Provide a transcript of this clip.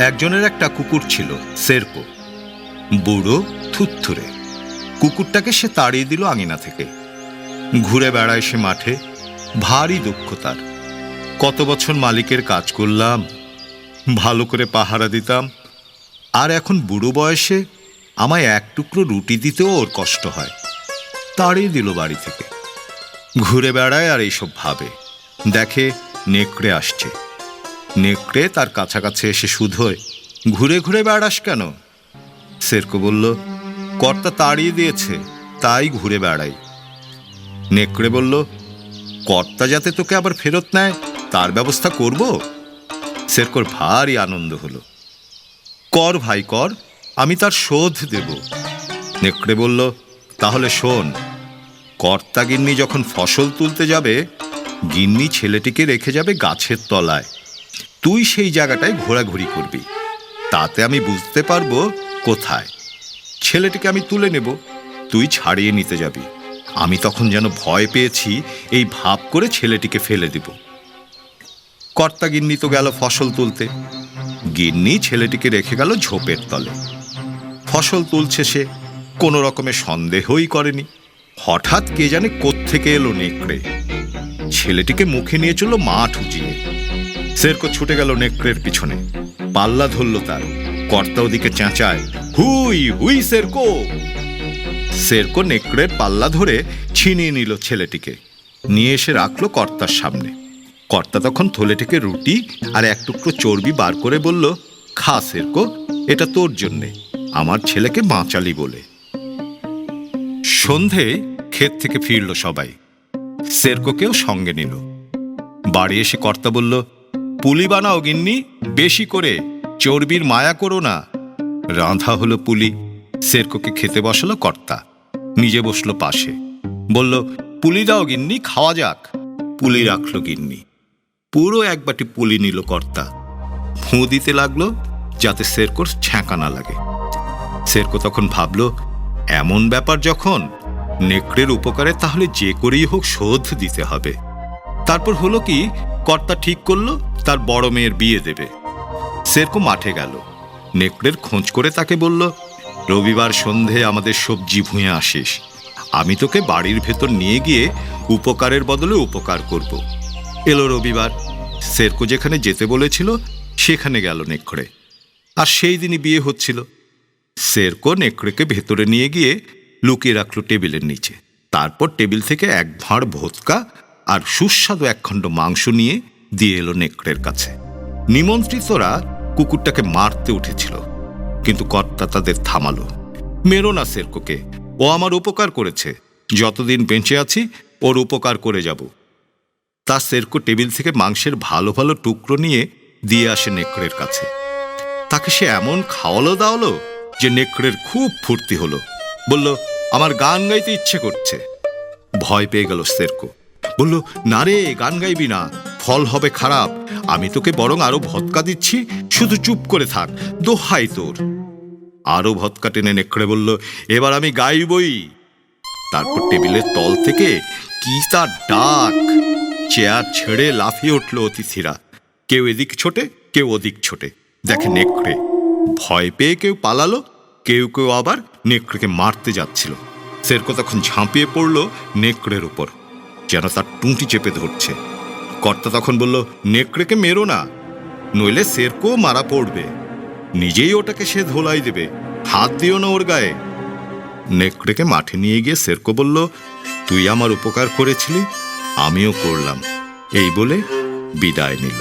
একজনের একটা কুকুর ছিল সেরকো বুড়ো থুথুরে কুকুরটাকে সে তাড়িয়ে দিল আঙিনা থেকে। ঘুরে বেড়ায় সে মাঠে, ভারী দুঃখ তার। কত বছর মালিকের কাজ করলাম, ভালো করে পাহারা দিতাম, আর এখন বুড়ো বয়সে আমায় এক টুকরো রুটি দিতেও ওর কষ্ট হয়। তাড়িয়ে দিল বাড়ি থেকে। ঘুরে বেড়ায় আর এইসব ভাবে। দেখে নেকড়ে আসছে। নেকড়ে তার কাছাকাছি এসে শুধোয় ঘুরে ঘুরে বেড়াস কেন? সেরকো বলল, কর্তা তাড়িয়ে দিয়েছে, তাই ঘুরে বেড়াই। নেকড়ে বলল, কর্তা যাতে তোকে আবার ফেরত নেয়, তার ব্যবস্থা করব? সেরকোর ভারী আনন্দ হলো। কর ভাই, কর, আমি তার শোধ দেব। নেকড়ে বলল, তাহলে শোন, কর্তা গিন্নি যখন ফসল তুলতে যাবে, গিন্নি ছেলেটিকে রেখে যাবে গাছের তলায়। তুই সেই জায়গাটায় ঘোরাঘুরি করবি। তাতে আমি বুঝতে পারব কোথায়। ছেলেটিকে আমি তুলে নেব। তুই ছাড়িয়ে নিতে যাবি। আমি তখন যেন ভয় পেয়েছি, এই ভাব করে ছেলেটিকে ফেলে দিব। কর্তা গিন্নি তো গেল ফসল তুলতে। গিন্নি ছেলেটিকে রেখে গেল ঝোপের তলে। ফসল তুলছে সে, কোনো রকমের সন্দেহই করেনি। হঠাৎ কে জানে কোত্থেকে এলো নেকড়ে। ছেলেটিকে মুখে নিয়ে চলল মাঠ উজিয়ে। সেরকো ছুটে গেল নেকড়ের পিছনে। পাল্লা ধরল তার। কর্তা ওদিকে চেঁচায়, হুই হুই সেরকো! সেরকো নেকড়ের পাল্লা ধরে ছিনিয়ে নিল ছেলেটিকে। নিয়ে এসে রাখল কর্তার সামনে। কর্তা তখন থলে থেকে রুটি আর এক টুকরো চর্বি বার করে বলল, খা সেরকো, এটা তোর জন্যে। আমার ছেলেকে বাঁচালি বলে। সন্ধে ক্ষেত থেকে ফিরল সবাই। সেরকোকেও সঙ্গে নিল। বাড়ি এসে কর্তা বলল পুলি বানাও, গিন্নি। বেশি করে। চর্বির মায়া করো না। রাঁধা হলো পুলি। সেরকোকে খেতে বসালো কর্তা। নিজে বসল পাশে। বলল, পুলি দাও, গিন্নি, খাওয়া যাক। পুলি রাখল গিন্নি। পুরো এক বাটি পুলি নিল কর্তা। ফুঁ দিতে লাগল, যাতে সেরকোর ছ্যাঁকা না লাগে। সেরকো তখন ভাবল, এমন ব্যাপার যখন নেকড়ের উপকারে তাহলে যে করেই হোক শোধ দিতে হবে। তারপর হলো কি, কর্তা ঠিক করল, তার বড় মেয়ের বিয়ে দেবে। সেরকো মাঠে গেল। নেকড়ের খোঁজ করে তাকে বলল, রবিবার সন্ধে আমাদের সবজি ভুঁয়ে আসিস। আমি তোকে বাড়ির ভেতর নিয়ে গিয়ে উপকারের বদলে উপকার করব। এলো রবিবার। সেরকো যেখানে যেতে বলেছিল, সেখানে গেল নেকড়ে। আর সেই দিনই বিয়ে হচ্ছিল। সেরকো নেকড়েকে ভেতরে নিয়ে গিয়ে লুকিয়ে রাখল টেবিলের নিচে। তারপর টেবিল থেকে এক ভাঁড় ভোতকা আর সুস্বাদু একখণ্ড মাংস নিয়ে দিয়ে এলো নেকড়ের কাছে। নিমন্ত্রিতরা কুকুরটাকে মারতে উঠেছিল, কিন্তু কর্তা তাদের থামালো। মেরো না, সেরকোকে। ও আমার উপকার করেছে। যতদিন বেঁচে আছি, ওর উপকার করে যাব। তা সেরকো টেবিল থেকে মাংসের ভালো ভালো টুকরো নিয়ে দিয়ে আসে নেকড়ের কাছে। তাকে সে এমন খাওয়ালো দাওয়ালো যে নেকড়ের খুব ফুর্তি হলো। বলল, আমার গান গাইতে ইচ্ছে করছে। ভয় পেয়ে গেল সেরকো। বলল, না রে, গান গাইবি না। ফল হবে খারাপ। আমি তোকে বরং আরও ভৎকা দিচ্ছি। শুধু চুপ করে থাক, দোহাই তোর। আরও ভৎকা টেনে নেকড়ে বলল, এবার আমি গাইবই। তারপর টেবিলের তল থেকে কি তার ডাক। চেয়ার ছেড়ে লাফিয়ে উঠল অতিথিরা। কেউ এদিক ছোটে, কেউ ওদিক ছোটে। দেখে নেকড়ে। ভয় পেয়ে কেউ পালালো, কেউ কেউ আবার নেকড়েকে মারতে যাচ্ছিল। সেরকো তখন ঝাঁপিয়ে পড়ল নেকড়ের উপর। যেন তার টুঁটি চেপে ধরছে। কর্তা তখন বলল, নেকড়েকে মেরো না, নইলে সেরকো মারা পড়বে। নিজেই ওটাকে সে ধোলাই দেবে, হাত দিও না ওর গায়ে। নেকড়েকে মাঠে নিয়ে গিয়ে সেরকো বলল, তুই আমার উপকার করেছিলি, আমিও করলাম। এই বলে বিদায় নিল।